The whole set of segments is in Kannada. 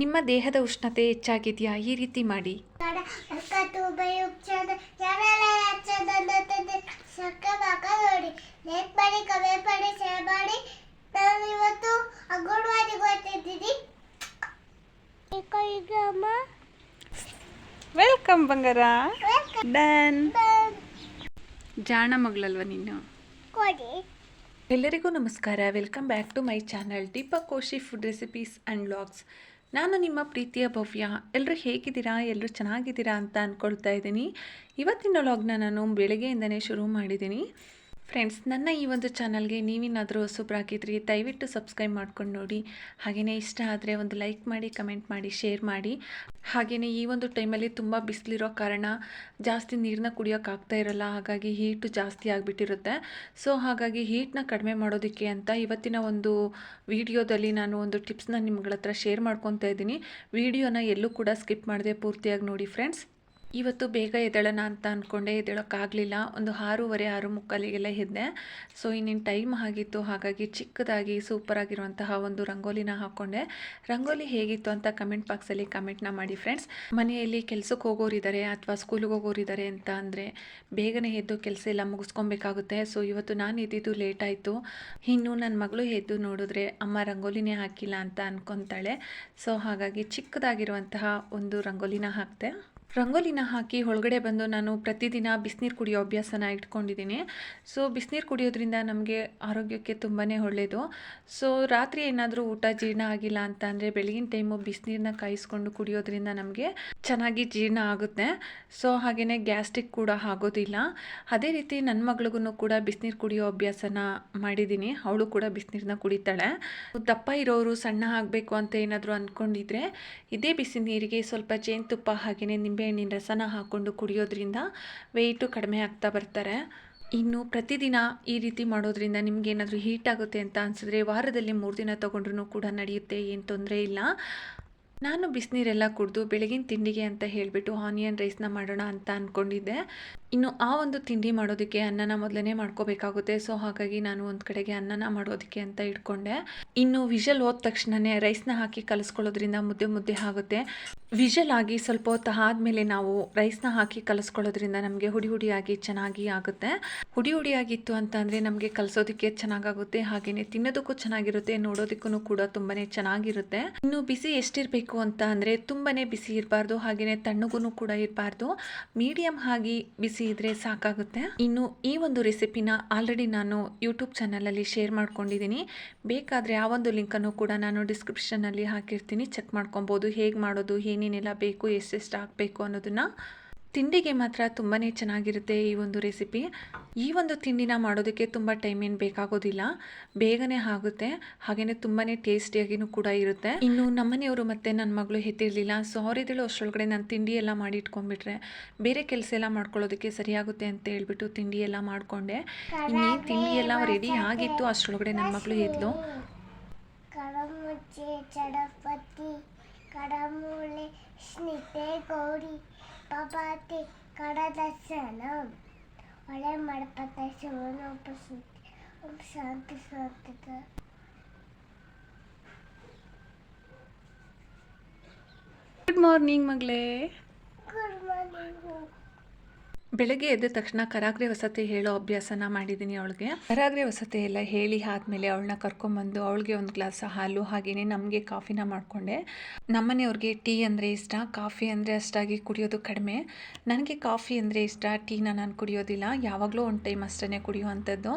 ನಿಮ್ಮ ದೇಹದ ಉಷ್ಣತೆ ಹೆಚ್ಚಾಗಿದೆಯಾ? ಈ ರೀತಿ ಮಾಡಿ. ವೆಲ್ಕಮ್ ಬಂಗಾರ. welcome. ಡನ್. ಜಾಣ ಮಗಳಲ್ವ ನೀನು? ಕೊಡಿ. ಎಲ್ಲರಿಗೂ ನಮಸ್ಕಾರ. Welcome back to my channel Deepak Koshi food recipes and vlogs. ನಾನು ನಿಮ್ಮ ಪ್ರೀತಿಯ ಭವ್ಯ ಎಲ್ಲರೂ ಹೇಗಿದ್ದೀರಾ ಎಲ್ಲರೂ ಚೆನ್ನಾಗಿದ್ದೀರಾ ಅಂತ ಅಂದ್ಕೊಳ್ತಾ ಇದ್ದೀನಿ. ಇವತ್ತಿನ ಲಾಗ್ನ ನಾನು ಬೆಳಗ್ಗೆಯಿಂದನೇ ಶುರು ಮಾಡಿದ್ದೀನಿ. ಫ್ರೆಂಡ್ಸ್ ನನ್ನ ಈ ಒಂದು ಚಾನಲ್ಗೆ ನೀವೇನಾದರೂ ಹೊಸಬ್ರಾಗಿದ್ರಿ ದಯವಿಟ್ಟು ಸಬ್ಸ್ಕ್ರೈಬ್ ಮಾಡ್ಕೊಂಡು ನೋಡಿ. ಹಾಗೆಯೇ ಇಷ್ಟ ಆದರೆ ಒಂದು ಲೈಕ್ ಮಾಡಿ ಕಮೆಂಟ್ ಮಾಡಿ ಶೇರ್ ಮಾಡಿ. ಹಾಗೆಯೇ ಈ ಒಂದು ಟೈಮಲ್ಲಿ ತುಂಬ ಬಿಸಿಲಿರೋ ಕಾರಣ ಜಾಸ್ತಿ ನೀರನ್ನ ಕುಡಿಯೋಕ್ಕಾಗ್ತಾ ಇರಲ್ಲ. ಹಾಗಾಗಿ ಹೀಟು ಜಾಸ್ತಿ ಆಗಿಬಿಟ್ಟಿರುತ್ತೆ. ಸೊ ಹಾಗಾಗಿ ಹೀಟ್ನ ಕಡಿಮೆ ಮಾಡೋದಕ್ಕೆ ಅಂತ ಇವತ್ತಿನ ಒಂದು ವಿಡಿಯೋದಲ್ಲಿ ನಾನು ಒಂದು ಟಿಪ್ಸ್ನ ನಿಮ್ಗಳ ಹತ್ರ ಶೇರ್ ಮಾಡ್ಕೊತಾ ಇದ್ದೀನಿ. ವಿಡಿಯೋನ ಎಲ್ಲೂ ಕೂಡ ಸ್ಕಿಪ್ ಮಾಡದೆ ಪೂರ್ತಿಯಾಗಿ ನೋಡಿ ಫ್ರೆಂಡ್ಸ್ ಇವತ್ತು ಬೇಗ ಎದ್ದೇಳೋಣ ಅಂತ ಅಂದ್ಕೊಂಡೆ ಎದ್ದೇಳೋಕ್ಕಾಗಲಿಲ್ಲ. ಒಂದು ಆರೂವರೆ, ಆರು ಮುಕ್ಕಾಲಿಗೆಲ್ಲ ಎದ್ದೆ. ಸೊ ಇನ್ನೇನು ಟೈಮ್ ಆಗಿತ್ತು, ಹಾಗಾಗಿ ಚಿಕ್ಕದಾಗಿ ಸೂಪರಾಗಿರುವಂತಹ ಒಂದು ರಂಗೋಲಿನ ಹಾಕ್ಕೊಂಡೆ. ರಂಗೋಲಿ ಹೇಗಿತ್ತು ಅಂತ ಕಮೆಂಟ್ ಬಾಕ್ಸಲ್ಲಿ ಕಮೆಂಟ್ನ ಮಾಡಿ ಫ್ರೆಂಡ್ಸ್ ಮನೆಯಲ್ಲಿ ಕೆಲಸಕ್ಕೆ ಹೋಗೋರಿದ್ದಾರೆ ಅಥವಾ ಸ್ಕೂಲಿಗೆ ಹೋಗೋರಿದ್ದಾರೆ ಅಂತ ಅಂದರೆ ಬೇಗನೆ ಎದ್ದು ಕೆಲಸ ಎಲ್ಲ ಮುಗಿಸ್ಕೊಬೇಕಾಗುತ್ತೆ. ಸೊ ಇವತ್ತು ನಾನು ಎದ್ದಿದ್ದು ಲೇಟ್ ಆಯಿತು. ಇನ್ನು ನನ್ನ ಮಗಳು ಎದ್ದು ನೋಡಿದ್ರೆ ಅಮ್ಮ ರಂಗೋಲಿನೇ ಹಾಕಿಲ್ಲ ಅಂತ ಅನ್ಕೊತಾಳೆ. ಸೊ ಹಾಗಾಗಿ ಚಿಕ್ಕದಾಗಿರುವಂತಹ ಒಂದು ರಂಗೋಲಿನ ಹಾಕ್ತೆ ರಂಗೋಲಿನ ಹಾಕಿ ಒಳಗಡೆ ಬಂದು ನಾನು ಪ್ರತಿದಿನ ಬಿಸಿನೀರು ಕುಡಿಯೋ ಅಭ್ಯಾಸನ ಇಟ್ಕೊಂಡಿದ್ದೀನಿ. ಸೊ ಬಿಸಿನೀರು ಕುಡಿಯೋದ್ರಿಂದ ನಮಗೆ ಆರೋಗ್ಯಕ್ಕೆ ತುಂಬಾ ಒಳ್ಳೆಯದು ಸೊ ರಾತ್ರಿ ಏನಾದರೂ ಊಟ ಜೀರ್ಣ ಆಗಿಲ್ಲ ಅಂತ ಅಂದರೆ ಬೆಳಗಿನ ಟೈಮು ಬಿಸಿನೀರನ್ನ ಕಾಯಿಸ್ಕೊಂಡು ಕುಡಿಯೋದ್ರಿಂದ ನಮಗೆ ಚೆನ್ನಾಗಿ ಜೀರ್ಣ ಆಗುತ್ತೆ. ಸೊ ಹಾಗೆಯೇ ಗ್ಯಾಸ್ಟ್ರಿಕ್ ಕೂಡ ಆಗೋದಿಲ್ಲ. ಅದೇ ರೀತಿ ನನ್ನ ಮಗಳಿಗೂ ಕೂಡ ಬಿಸಿನೀರು ಕುಡಿಯೋ ಅಭ್ಯಾಸನ ಮಾಡಿದ್ದೀನಿ. ಅವಳು ಕೂಡ ಬಿಸಿನೀರನ್ನ ಕುಡಿತಾಳೆ. ದಪ್ಪ ಇರೋರು ಸಣ್ಣ ಆಗಬೇಕು ಅಂತ ಏನಾದರೂ ಅಂದ್ಕೊಂಡಿದ್ರೆ ಇದೇ ಬಿಸಿ ನೀರಿಗೆ ಸ್ವಲ್ಪ ಜೇನುತುಪ್ಪ ಹಾಗೆಯೇ ನಿಂಬೆಹಣ್ಣಿನ ರಸನ ಹಾಕ್ಕೊಂಡು ಕುಡಿಯೋದ್ರಿಂದ ವೆಯ್ಟು ಕಡಿಮೆ ಆಗ್ತಾ ಬರ್ತಾರೆ. ಇನ್ನು ಪ್ರತಿದಿನ ಈ ರೀತಿ ಮಾಡೋದ್ರಿಂದ ನಿಮ್ಗೆ ಏನಾದರೂ ಹೀಟ್ ಆಗುತ್ತೆ ಅಂತ ಅನಿಸಿದ್ರೆ ವಾರದಲ್ಲಿ ಮೂರು ದಿನ ತೊಗೊಂಡ್ರೂ ಕೂಡ ನಡೆಯುತ್ತೆ, ಏನು ತೊಂದರೆ ಇಲ್ಲ. ನಾನು ಬಿಸಿನೀರೆಲ್ಲ ಕುಡಿದು ಬೆಳಗಿನ ತಿಂಡಿಗೆ ಅಂತ ಹೇಳಿಬಿಟ್ಟು ಆನಿಯನ್ ರೈಸ್ನ ಮಾಡೋಣ ಅಂತ ಅಂದ್ಕೊಂಡಿದ್ದೆ ಇನ್ನು ಆ ಒಂದು ತಿಂಡಿ ಮಾಡೋದಕ್ಕೆ ಅನ್ನನ ಮೊದಲನೇ ಮಾಡ್ಕೋಬೇಕಾಗುತ್ತೆ. ಸೊ ಹಾಗಾಗಿ ನಾನು ಒಂದು ಕಡೆಗೆ ಅನ್ನನ ಮಾಡೋದಕ್ಕೆ ಅಂತ ಇಟ್ಕೊಂಡೆ. ಇನ್ನು ವಿಷಲ್ ಹೋದ ತಕ್ಷಣವೇ ರೈಸ್ನ ಹಾಕಿ ಕಲಿಸ್ಕೊಳ್ಳೋದ್ರಿಂದ ಮುದ್ದೆ ಮುದ್ದೆ ಆಗುತ್ತೆ. ವಿಷಲ್ ಆಗಿ ಸ್ವಲ್ಪ ಹೊತ್ತು ಆದಮೇಲೆ ನಾವು ರೈಸ್ನ ಹಾಕಿ ಕಲಿಸ್ಕೊಳ್ಳೋದ್ರಿಂದ ನಮಗೆ ಹುಡಿ ಹುಡಿಯಾಗಿ ಚೆನ್ನಾಗಿ ಆಗುತ್ತೆ. ಹುಡಿ ಹುಡಿಯಾಗಿತ್ತು ಅಂತ ಅಂದರೆ ನಮಗೆ ಕಲಿಸೋದಕ್ಕೆ ಚೆನ್ನಾಗಾಗುತ್ತೆ ಹಾಗೆಯೇ ತಿನ್ನೋದಕ್ಕೂ ಚೆನ್ನಾಗಿರುತ್ತೆ ನೋಡೋದಕ್ಕೂ ಕೂಡ ತುಂಬಾ ಚೆನ್ನಾಗಿರುತ್ತೆ. ಇನ್ನು ಬಿಸಿ ಎಷ್ಟಿರಬೇಕು ಅಂತ ಅಂದರೆ ತುಂಬಾ ಬಿಸಿ ಇರಬಾರ್ದು ಹಾಗೆಯೇ ತಣ್ಣಗೂ ಕೂಡ ಇರಬಾರ್ದು. ಮೀಡಿಯಮ್ ಆಗಿ ಬಿಸಿ ಇದ್ರೆ ಸಾಕಾಗುತ್ತೆ. ಇನ್ನು ಈ ಒಂದು ರೆಸಿಪಿನ ಆಲ್ರೆಡಿ ನಾನು ಯೂಟ್ಯೂಬ್ ಚಾನಲಲ್ಲಿ ಶೇರ್ ಮಾಡ್ಕೊಂಡಿದ್ದೀನಿ. ಬೇಕಾದರೆ ಆ ಒಂದು ಲಿಂಕನ್ನು ಕೂಡ ನಾನು ಡಿಸ್ಕ್ರಿಪ್ಷನಲ್ಲಿ ಹಾಕಿರ್ತೀನಿ. ಚೆಕ್ ಮಾಡ್ಕೊಬೋದು, ಹೇಗೆ ಮಾಡೋದು, ಏನೇನೆಲ್ಲ ಬೇಕು, ಎಷ್ಟೆಷ್ಟು ಹಾಕಬೇಕು ಅನ್ನೋದನ್ನು ತಿಂಡಿಗೆ ಮಾತ್ರ ತುಂಬಾ ಚೆನ್ನಾಗಿರುತ್ತೆ ಈ ಒಂದು ರೆಸಿಪಿ. ಈ ಒಂದು ತಿಂಡಿನ ಮಾಡೋದಕ್ಕೆ ತುಂಬ ಟೈಮ್ ಏನು ಬೇಕಾಗೋದಿಲ್ಲ. ಬೇಗನೆ ಆಗುತ್ತೆ. ಹಾಗೆಯೇ ತುಂಬಾ ಟೇಸ್ಟಿಯಾಗಿನೂ ಕೂಡ ಇರುತ್ತೆ. ಇನ್ನು ನಮ್ಮನೆಯವರು ಮತ್ತೆ ನನ್ನ ಮಗಳು ಹೆತ್ತಿರಲಿಲ್ಲ. ಸೊ ಅವರಿದ್ದಳು ಅಷ್ಟರೊಳಗಡೆ ನಾನು ತಿಂಡಿ ಎಲ್ಲ ಮಾಡಿ ಇಟ್ಕೊಂಡ್ಬಿಟ್ರೆ. ಬೇರೆ ಕೆಲಸ ಎಲ್ಲ ಮಾಡ್ಕೊಳ್ಳೋದಕ್ಕೆ ಸರಿಯಾಗುತ್ತೆ ಅಂತ ಹೇಳ್ಬಿಟ್ಟು ತಿಂಡಿ ಎಲ್ಲ ಮಾಡಿಕೊಂಡೆ. ಇನ್ನೇ ತಿಂಡಿ ಎಲ್ಲ ರೆಡಿ ಆಗಿತ್ತು. ಅಷ್ಟರೊಳಗಡೆ ನನ್ನ ಮಗಳು ಎದ್ಲು ಚಡಪತಿ ಕಡಮೂಳೆ ಸ್ನಿತೆ ಗೌರಿ. papati kada ഒരേ മടുപ്പത്തെ ശാന്തി ശ്രദ്ധിച്ചത് ഗുഡ് മോർണിംഗ് മകളെ. ഗുഡ് മോർണിംഗ് ಬೆಳಗ್ಗೆ ಎದ್ದ ತಕ್ಷಣ ಕರಾಗ್ರೆ ವಸತಿ ಹೇಳೋ ಅಭ್ಯಾಸನ ಮಾಡಿದ್ದೀನಿ ಅವಳಿಗೆ. ಕರಾಗ್ರೆ ವಸತಿ ಎಲ್ಲ ಹೇಳಿ ಆದಮೇಲೆ ಅವಳನ್ನ ಕರ್ಕೊಂಬಂದು ಅವಳಿಗೆ ಒಂದು ಗ್ಲಾಸ್ ಹಾಲು ಹಾಗೆಯೇ ನಮಗೆ ಕಾಫಿನ ಮಾಡಿಕೊಂಡೆ. ನಮ್ಮನೆಯವ್ರಿಗೆ ಟೀ ಅಂದರೆ ಇಷ್ಟ, ಕಾಫಿ ಅಂದರೆ ಅಷ್ಟಾಗಿ ಕುಡಿಯೋದು ಕಡಿಮೆ. ನನಗೆ ಕಾಫಿ ಅಂದರೆ ಇಷ್ಟ, ಟೀನ ನಾನು ಕುಡಿಯೋದಿಲ್ಲ, ಯಾವಾಗಲೂ ಒಂದು ಟೈಮ್ ಅಷ್ಟೇ ಕುಡಿಯುವಂಥದ್ದು.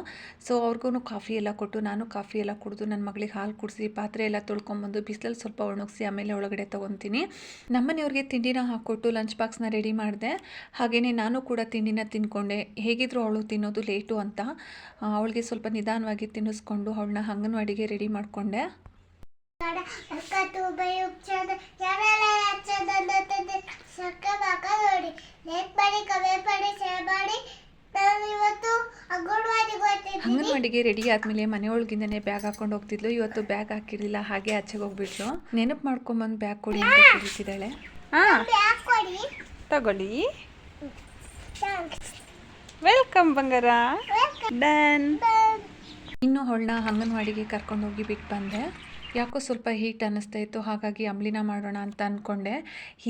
ಸೊ ಅವ್ರಿಗೂ ಕಾಫಿ ಎಲ್ಲ ಕೊಟ್ಟು ನಾನು ಕಾಫಿ ಎಲ್ಲ ಕುಡಿದು ನನ್ನ ಮಗಳಿಗೆ ಹಾಲು ಕುಡಿಸಿ, ಪಾತ್ರೆ ಎಲ್ಲ ತೊಳ್ಕೊಂಬಂದು ಬಿಸಿಲಲ್ಲಿ ಸ್ವಲ್ಪ ಒಣಗಿಸಿ ಆಮೇಲೆ ಒಳಗಡೆ ತೊಗೊತೀನಿ. ನಮ್ಮನೆಯವ್ರಿಗೆ ತಿಂಡಿನ ಹಾಕ್ಕೊಟ್ಟು ಲಂಚ್ ಬಾಕ್ಸ್ನ ರೆಡಿ ಮಾಡಿದೆ. ಹಾಗೆಯೇ ನಾನು ಕೂಡ ತಿಂಡಿನ ತಿನ್ಕೊಂಡೆ ಹೇಗಿದ್ರು ಅವಳು ತಿನ್ನೋದು ಲೇಟು ಅಂತ. ಅವಳಿಗೆ ಸ್ವಲ್ಪ ನಿಧಾನವಾಗಿ ತಿನ್ನಿಸ್ಕೊಂಡು ಅವಳನ್ನ ಅಂಗನವಾಡಿಗೆ ರೆಡಿ ಮಾಡಿಕೊಂಡೆ. ಅಂಗನವಾಡಿಗೆ ರೆಡಿ ಆದಮೇಲೆ ಮನೆಯೊಳಗಿಂದನೇ ಬ್ಯಾಗ್ ಹಾಕೊಂಡು ಹೋಗ್ತಿದ್ಲು. ಇವತ್ತು ಬ್ಯಾಗ್ ಹಾಕಿರಲಿಲ್ಲ ಹಾಗೆ ಆಚೆಗೆ ಹೋಗ್ಬಿಟ್ಲು. ನೆನಪು ಮಾಡ್ಕೊಂಬಂದು ಬ್ಯಾಗ್ ಕೊಡಿ ಅಂತ ಕೇಳ್ತಿದ್ದಾಳೆ. ಹಾಂ ಬ್ಯಾಗ್ ಕೊಡಿ. ತಗೊಳ್ಳಿ. ವೆಲ್ಕಮ್ ಬಂಗಾರ. ಡನ್ ಇನ್ನು ಹೊಳ್ಳ ಅಂಗನವಾಡಿಗೆ ಕರ್ಕೊಂಡು ಹೋಗಿ ಬಿಟ್ಟು ಬಂದೆ. ಯಾಕೋ ಸ್ವಲ್ಪ ಹೀಟ್ ಅನ್ನಿಸ್ತಾ ಇತ್ತು, ಹಾಗಾಗಿ ಅಂಬ್ಲಿನ ಮಾಡೋಣ ಅಂತ ಅಂದ್ಕೊಂಡೆ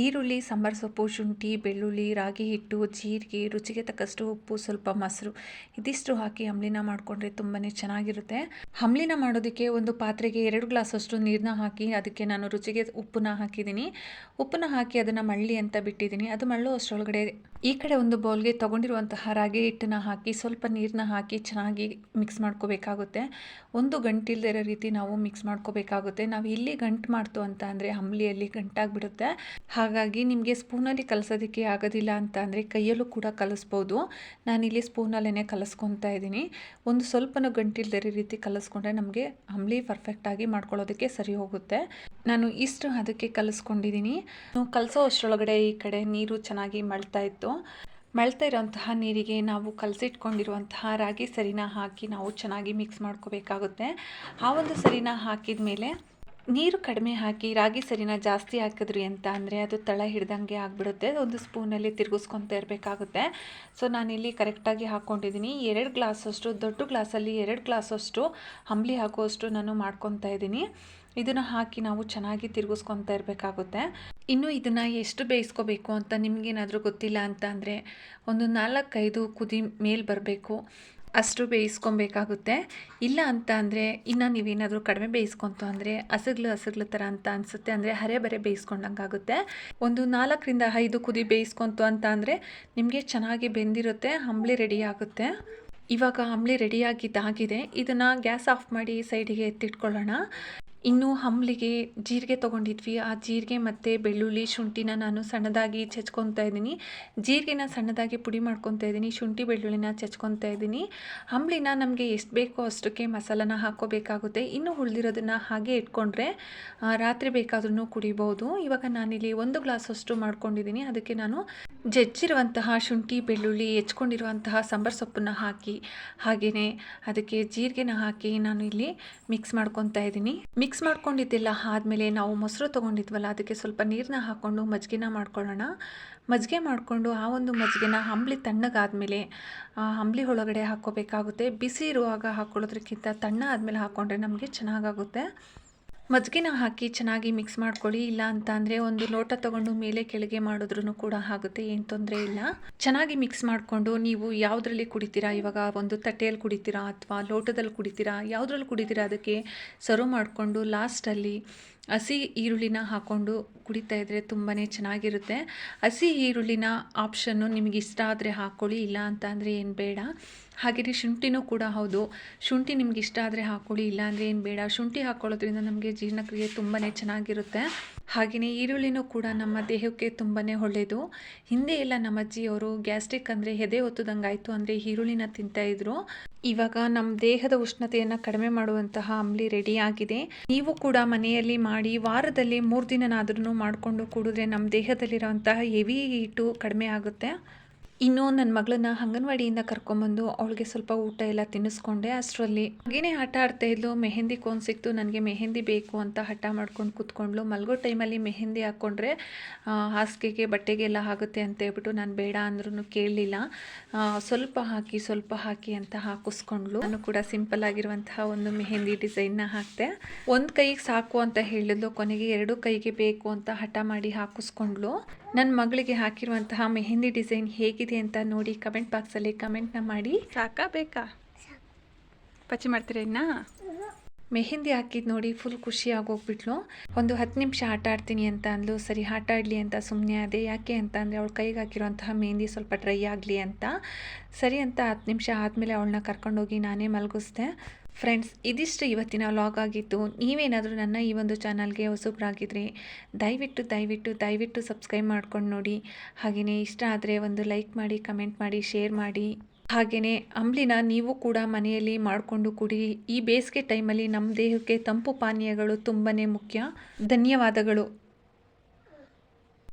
ಈರುಳ್ಳಿ, ಸಾಂಬಾರು ಸೊಪ್ಪು, ಶುಂಠಿ, ಬೆಳ್ಳುಳ್ಳಿ, ರಾಗಿ ಹಿಟ್ಟು, ಜೀರಿಗೆ, ರುಚಿಗೆ ತಕ್ಕಷ್ಟು ಉಪ್ಪು, ಸ್ವಲ್ಪ ಮೊಸರು, ಇದಿಷ್ಟು ಹಾಕಿ ಅಂಬ್ಲಿನ ಮಾಡಿಕೊಂಡ್ರೆ ತುಂಬಾ ಚೆನ್ನಾಗಿರುತ್ತೆ. ಅಂಬ್ಲಿನ ಮಾಡೋದಕ್ಕೆ ಒಂದು ಪಾತ್ರೆಗೆ ಎರಡು ಗ್ಲಾಸಷ್ಟು ನೀರನ್ನ ಹಾಕಿ ಅದಕ್ಕೆ ನಾನು ರುಚಿಗೆ ಉಪ್ಪನ್ನ ಹಾಕಿದ್ದೀನಿ. ಉಪ್ಪನ್ನ ಹಾಕಿ ಅದನ್ನು ಮಳ್ಳಿ ಅಂತ ಬಿಟ್ಟಿದ್ದೀನಿ. ಅದು ಮಳ್ಳು ಅಷ್ಟರೊಳಗಡೆ ಈ ಕಡೆ ಒಂದು ಬೌಲ್ಗೆ ತೊಗೊಂಡಿರುವಂತಹ ರಾಗಿ ಹಿಟ್ಟನ್ನ ಹಾಕಿ ಸ್ವಲ್ಪ ನೀರನ್ನ ಹಾಕಿ ಚೆನ್ನಾಗಿ ಮಿಕ್ಸ್ ಮಾಡ್ಕೋಬೇಕಾಗುತ್ತೆ. ಒಂದು ಗಂಟಿಲ್ದಿರೋ ರೀತಿ ನಾವು ಮಿಕ್ಸ್ ಮಾಡ್ಕೋಬೇಕಾಗುತ್ತೆ. ನಾವು ಇಲ್ಲಿ ಗಂಟು ಮಾಡ್ತು ಅಂತ ಅಂದರೆ ಅಂಬ್ಲಿಯಲ್ಲಿ ಗಂಟಾಗ್ಬಿಡುತ್ತೆ. ಹಾಗಾಗಿ ನಿಮಗೆ ಸ್ಪೂನಲ್ಲಿ ಕಲಸೋದಕ್ಕೆ ಆಗೋದಿಲ್ಲ ಅಂತ ಅಂದರೆ ಕೈಯಲ್ಲೂ ಕೂಡ ಕಲಿಸ್ಬೋದು. ನಾನಿಲ್ಲಿ ಸ್ಪೂನಲ್ಲೇ ಕಲಿಸ್ಕೊತಾ ಇದ್ದೀನಿ. ಒಂದು ಸ್ವಲ್ಪನೂ ಗಂಟಿಲ್ದಿರೋ ರೀತಿ ಕಲಿಸ್ಕೊಂಡ್ರೆ ನಮಗೆ ಅಂಬ್ಲಿ ಪರ್ಫೆಕ್ಟಾಗಿ ಮಾಡ್ಕೊಳ್ಳೋದಕ್ಕೆ ಸರಿ ಹೋಗುತ್ತೆ. ನಾನು ಇಷ್ಟು ಅದಕ್ಕೆ ಕಲಿಸ್ಕೊಂಡಿದ್ದೀನಿ. ಕಲಸೋ ಅಷ್ಟರೊಳಗಡೆ ಈ ಕಡೆ ನೀರು ಚೆನ್ನಾಗಿ ಮಳ್ತಾ ಇತ್ತು. ಮಳ್ತಾ ಇರೋಂತಹ ನೀರಿಗೆ ನಾವು ಕಲಸಿಟ್ಕೊಂಡಿರುವಂತಹ ರಾಗಿ ಸರಿನ ಹಾಕಿ ನಾವು ಚೆನ್ನಾಗಿ ಮಿಕ್ಸ್ ಮಾಡ್ಕೋಬೇಕಾಗುತ್ತೆ. ಆ ಒಂದು ಸರಿನ ಹಾಕಿದ ಮೇಲೆ ನೀರು ಕಡಿಮೆ ಹಾಕಿ ರಾಗಿ ಸರಿನ ಜಾಸ್ತಿ ಹಾಕಿದ್ರಿ ಅಂತ ಅಂದರೆ ಅದು ತಳ ಹಿಡ್ದಂಗೆ ಆಗಿಬಿಡುತ್ತೆ. ಒಂದು ಸ್ಪೂನಲ್ಲಿ ತಿರುಗಿಸ್ಕೊತಾ ಇರಬೇಕಾಗುತ್ತೆ. ಸೊ ನಾನಿಲ್ಲಿ ಕರೆಕ್ಟಾಗಿ ಹಾಕ್ಕೊಂಡಿದ್ದೀನಿ ಎರಡು ಗ್ಲಾಸಷ್ಟು, ದೊಡ್ಡ ಗ್ಲಾಸಲ್ಲಿ ಎರಡು ಗ್ಲಾಸಷ್ಟು ಅಂಬ್ಲಿ ಹಾಕುವಷ್ಟು ನಾನು ಮಾಡ್ಕೊತಾ ಇದ್ದೀನಿ ಇದನ್ನು ಹಾಕಿ ನಾವು ಚೆನ್ನಾಗಿ ತಿರುಗಿಸ್ಕೊತಾ ಇರಬೇಕಾಗುತ್ತೆ. ಇನ್ನು ಇದನ್ನು ಎಷ್ಟು ಬೇಯಿಸ್ಕೋಬೇಕು ಅಂತ ನಿಮಗೇನಾದರೂ ಗೊತ್ತಿಲ್ಲ ಅಂತ ಅಂದರೆ ಒಂದು ನಾಲ್ಕೈದು ಕುದಿ ಮೇಲೆ ಬರಬೇಕು. ಅಷ್ಟು ಬೇಯಿಸ್ಕೊಬೇಕಾಗುತ್ತೆ. ಇಲ್ಲ ಅಂತ ಅಂದರೆ ಇನ್ನು ನೀವೇನಾದರೂ ಕಡಿಮೆ ಬೇಯಿಸ್ಕೊಂತು ಅಂದರೆ ಹಸಗ್ಲು ಹಸಗ್ಲು ಥರ ಅಂತ ಅನಿಸುತ್ತೆ ಅಂದರೆ ಹರೆ ಬರೆ ಬೇಯಿಸ್ಕೊಂಡಂಗಾಗುತ್ತೆ ಒಂದು ನಾಲ್ಕರಿಂದ ಐದು ಕುದಿ ಬೇಯಿಸ್ಕೊಂತು ಅಂತ ಅಂದರೆ ನಿಮಗೆ ಚೆನ್ನಾಗಿ ಬೆಂದಿರುತ್ತೆ ಅಂಬ್ಲಿ ರೆಡಿ ಆಗುತ್ತೆ. ಇವಾಗ ಅಂಬ್ಲಿ ರೆಡಿಯಾಗಿದ್ದಾಗಿದೆ ಇದನ್ನು ಗ್ಯಾಸ್ ಆಫ್ ಮಾಡಿ ಸೈಡಿಗೆ ಎತ್ತಿಟ್ಕೊಳ್ಳೋಣ. ಇನ್ನು ಹಂಬ್ಲಿಗೆ ಜೀರಿಗೆ ತೊಗೊಂಡಿದ್ವಿ. ಆ ಜೀರಿಗೆ ಮತ್ತು ಬೆಳ್ಳುಳ್ಳಿ, ಶುಂಠಿನ ನಾನು ಸಣ್ಣದಾಗಿ ಚಚ್ಕೊತಾ ಇದ್ದೀನಿ. ಜೀರಿಗೆನ ಸಣ್ಣದಾಗಿ ಪುಡಿ ಮಾಡ್ಕೊತಾ ಇದ್ದೀನಿ. ಶುಂಠಿ, ಬೆಳ್ಳುಳ್ಳಿನ ಚಚ್ಕೊತಾ ಇದ್ದೀನಿ. ಅಂಬ್ಲಿನ ನಮಗೆ ಎಷ್ಟು ಬೇಕೋ ಅಷ್ಟಕ್ಕೆ ಮಸಾಲನ ಹಾಕೋಬೇಕಾಗುತ್ತೆ. ಇನ್ನು ಉಳಿದಿರೋದನ್ನು ಹಾಗೆ ಇಟ್ಕೊಂಡ್ರೆ ರಾತ್ರಿ ಬೇಕಾದ್ರೂ ಕುಡಿಬೋದು. ಇವಾಗ ನಾನಿಲ್ಲಿ ಒಂದು ಗ್ಲಾಸಷ್ಟು ಮಾಡ್ಕೊಂಡಿದ್ದೀನಿ. ಅದಕ್ಕೆ ನಾನು ಜಜ್ಜಿರುವಂತಹ ಶುಂಠಿ, ಬೆಳ್ಳುಳ್ಳಿ, ಹೆಚ್ಕೊಂಡಿರುವಂತಹ ಸಾಂಬಾರು ಸೊಪ್ಪನ್ನು ಹಾಕಿ ಹಾಗೆಯೇ ಅದಕ್ಕೆ ಜೀರಿಗೆನ ಹಾಕಿ ನಾನು ಇಲ್ಲಿ ಮಿಕ್ಸ್ ಮಾಡ್ಕೊತಾ ಇದ್ದೀನಿ. ಮಿಕ್ಸ್ ಮಾಡ್ಕೊಂಡಿದ್ದೆಲ್ಲ. ಆದಮೇಲೆ ನಾವು ಮೊಸರು ತೊಗೊಂಡಿದ್ವಲ್ಲ, ಅದಕ್ಕೆ ಸ್ವಲ್ಪ ನೀರನ್ನ ಹಾಕ್ಕೊಂಡು ಮಜ್ಜಿಗೆನ ಮಾಡ್ಕೊಳ್ಳೋಣ. ಮಜ್ಜಿಗೆ ಮಾಡಿಕೊಂಡು ಆ ಒಂದು ಮಜ್ಜಿಗೆನ ಅಂಬ್ಲಿ ತಣ್ಣಗಾದಮೇಲೆ ಅಂಬ್ಲಿ ಒಳಗಡೆ ಹಾಕ್ಕೋಬೇಕಾಗುತ್ತೆ. ಬಿಸಿ ಇರುವಾಗ ಹಾಕ್ಕೊಳ್ಳೋದ್ರಕ್ಕಿಂತ ತಣ್ಣ ಆದಮೇಲೆ ಹಾಕ್ಕೊಂಡ್ರೆ ನಮಗೆ ಚೆನ್ನಾಗಾಗುತ್ತೆ. ಮಜ್ಜಿಗೆನ ಹಾಕಿ ಚೆನ್ನಾಗಿ ಮಿಕ್ಸ್ ಮಾಡ್ಕೊಳ್ಳಿ. ಇಲ್ಲ ಅಂತ ಅಂದರೆ ಒಂದು ಲೋಟ ತಗೊಂಡು ಮೇಲೆ ಕೆಳಗೆ ಮಾಡಿದ್ರೂ ಕೂಡ ಆಗುತ್ತೆ, ಏನು ತೊಂದರೆ ಇಲ್ಲ. ಚೆನ್ನಾಗಿ ಮಿಕ್ಸ್ ಮಾಡಿಕೊಂಡು ನೀವು ಯಾವುದ್ರಲ್ಲಿ ಕುಡಿತೀರಾ? ಇವಾಗ ಒಂದು ತಟ್ಟೆಯಲ್ಲಿ ಕುಡಿತೀರಾ ಅಥವಾ ಲೋಟದಲ್ಲಿ ಕುಡಿತೀರಾ? ಯಾವುದ್ರಲ್ಲಿ ಕುಡಿತೀರಾ? ಅದಕ್ಕೆ ಸರ್ವ್ ಮಾಡಿಕೊಂಡು ಲಾಸ್ಟಲ್ಲಿ ಹಸಿ ಈರುಳ್ಳಿನ ಹಾಕ್ಕೊಂಡು ಕುಡಿತಾ ಇದ್ದರೆ ತುಂಬಾ ಚೆನ್ನಾಗಿರುತ್ತೆ. ಹಸಿ ಈರುಳ್ಳಿನ ಆಪ್ಷನ್ನು ನಿಮಗೆ ಇಷ್ಟ ಆದರೆ ಹಾಕ್ಕೊಳ್ಳಿ ಇಲ್ಲ ಅಂತ ಅಂದರೆ ಏನು ಬೇಡ. ಹಾಗೆಯೇ ಶುಂಠಿನೂ ಕೂಡ ಹೌದು. ಶುಂಠಿ ನಿಮ್ಗೆ ಇಷ್ಟ ಆದರೆ ಹಾಕ್ಕೊಳ್ಳಿ ಇಲ್ಲ ಅಂದರೆ ಏನು ಬೇಡ. ಶುಂಠಿ ಹಾಕ್ಕೊಳ್ಳೋದ್ರಿಂದ ನಮಗೆ ಜೀರ್ಣಕ್ರಿಯೆ ತುಂಬಾ ಚೆನ್ನಾಗಿರುತ್ತೆ. ಹಾಗೆಯೇ ಈರುಳ್ಳಿನೂ ಕೂಡ ನಮ್ಮ ದೇಹಕ್ಕೆ ತುಂಬಾ ಒಳ್ಳೆಯದು ಹಿಂದೆ ಎಲ್ಲ ನಮ್ಮ ಅಜ್ಜಿಯವರು ಗ್ಯಾಸ್ಟ್ರಿಕ್ ಅಂದರೆ ಎದೆ ಒತ್ತದಂಗಾಯಿತು ಅಂದರೆ ಈರುಳ್ಳಿನ ತಿಂತಾಯಿದ್ರು ಇವಾಗ ನಮ್ಮ ದೇಹದ ಉಷ್ಣತೆಯನ್ನು ಕಡಿಮೆ ಮಾಡುವಂತಹ ಅಂಬ್ಲಿ ರೆಡಿ ಆಗಿದೆ. ನೀವು ಕೂಡ ಮನೆಯಲ್ಲಿ ಮಾಡಿ ವಾರದಲ್ಲಿ ಮೂರು ದಿನನಾದ್ರೂ ಮಾಡಿಕೊಂಡು ಕುಡಿದ್ರೆ ನಮ್ಮ ದೇಹದಲ್ಲಿರುವಂತಹ ಹೆವಿ ಹೀಟು ಕಡಿಮೆ ಆಗುತ್ತೆ. ಇನ್ನು ನನ್ನ ಮಗಳನ್ನ ಅಂಗನವಾಡಿಯಿಂದ ಕರ್ಕೊಂಬಂದು ಅವಳಿಗೆ ಸ್ವಲ್ಪ ಊಟ ಎಲ್ಲ ತಿನ್ನಿಸ್ಕೊಂಡೆ. ಅಷ್ಟರಲ್ಲಿ ಹಾಗೇನೆ ಆಟ ಆಡ್ತಾ ಇದ್ಲು. ಮೆಹಂದಿ ಕೋನ್ ಸಿಕ್ತು. ನನಗೆ ಮೆಹಂದಿ ಬೇಕು ಅಂತ ಹಠ ಮಾಡ್ಕೊಂಡು ಕೂತ್ಕೊಂಡ್ಲು ಮಲ್ಗೋ ಟೈಮಲ್ಲಿ ಮೆಹಂದಿ ಹಾಕ್ಕೊಂಡ್ರೆ ಹಾಸಿಗೆಗೆ ಬಟ್ಟೆಗೆಲ್ಲ ಆಗುತ್ತೆ ಅಂತ ಹೇಳ್ಬಿಟ್ಟು ನಾನು ಬೇಡ ಅಂದ್ರೂ ಕೇಳಲಿಲ್ಲ. ಸ್ವಲ್ಪ ಹಾಕಿ ಸ್ವಲ್ಪ ಹಾಕಿ ಅಂತ ಹಾಕಿಸ್ಕೊಂಡ್ಲು ನಾನು ಕೂಡ ಸಿಂಪಲ್ ಆಗಿರುವಂತಹ ಒಂದು ಮೆಹಂದಿ ಡಿಸೈನ್ನ ಹಾಕಿದೆ ಒಂದು ಕೈಗೆ ಸಾಕು ಅಂತ ಹೇಳಿದ್ಲು. ಕೊನೆಗೆ ಎರಡು ಕೈಗೆ ಬೇಕು ಅಂತ ಹಠ ಮಾಡಿ ಹಾಕಿಸ್ಕೊಂಡ್ಲು ನನ್ನ ಮಗಳಿಗೆ ಹಾಕಿರುವಂತಹ ಮೆಹಂದಿ ಡಿಸೈನ್ ಹೇಗಿದೆ ಅಂತ ನೋಡಿ ಕಮೆಂಟ್ ಬಾಕ್ಸಲ್ಲಿ ಕಮೆಂಟ್ನ ಮಾಡಿ. ಸಾಕಾ ಬೇಕಾ? ಪಚ್ಚಿ ಮಾಡ್ತೀರಾ ಇನ್ನ? ಮೆಹಂದಿ ಹಾಕಿದ್ ನೋಡಿ ಫುಲ್ ಖುಷಿ ಆಗೋಗ್ಬಿಟ್ಲು. ಒಂದು ಹತ್ತು ನಿಮಿಷ ಆಟ ಆಡ್ತೀನಿ ಅಂತ ಅಂದ್ಲು. ಸರಿ ಆಟ ಆಡಲಿ ಅಂತ ಸುಮ್ಮನೆ ಅದೇ. ಯಾಕೆ ಅಂತ ಅಂದರೆ ಅವಳು ಕೈಗೆ ಹಾಕಿರುವಂತಹ ಮೆಹಂದಿ ಸ್ವಲ್ಪ ಡ್ರೈ ಆಗಲಿ ಅಂತ. ಸರಿ ಅಂತ ಹತ್ತು ನಿಮಿಷ ಆದಮೇಲೆ ಅವಳನ್ನ ಕರ್ಕೊಂಡೋಗಿ ನಾನೇ ಮಲಗಿಸ್ದೆ. ಫ್ರೆಂಡ್ಸ್ ಇದಿಷ್ಟು ಇವತ್ತಿನ ವ್ಲಾಗ್ ಆಗಿತ್ತು. ನೀವೇನಾದರೂ ನನ್ನ ಈ ಒಂದು ಚಾನಲ್ಗೆ ಹೊಸಬ್ರಾಗಿದ್ದರೆ ದಯವಿಟ್ಟು ದಯವಿಟ್ಟು ದಯವಿಟ್ಟು ಸಬ್ಸ್ಕ್ರೈಬ್ ಮಾಡ್ಕೊಂಡು ನೋಡಿ. ಹಾಗೆಯೇ ಇಷ್ಟ ಆದರೆ ಒಂದು ಲೈಕ್ ಮಾಡಿ ಕಮೆಂಟ್ ಮಾಡಿ ಶೇರ್ ಮಾಡಿ. ಹಾಗೆಯೇ ಅಂಬ್ಲಿನ ನೀವು ಕೂಡ ಮನೆಯಲ್ಲಿ ಮಾಡಿಕೊಂಡು ಕುಡಿ. ಈ ಬೇಸಿಗೆ ಟೈಮಲ್ಲಿ ನಮ್ಮ ದೇಹಕ್ಕೆ ತಂಪು ಪಾನೀಯಗಳು ತುಂಬಾ ಮುಖ್ಯ. ಧನ್ಯವಾದಗಳು.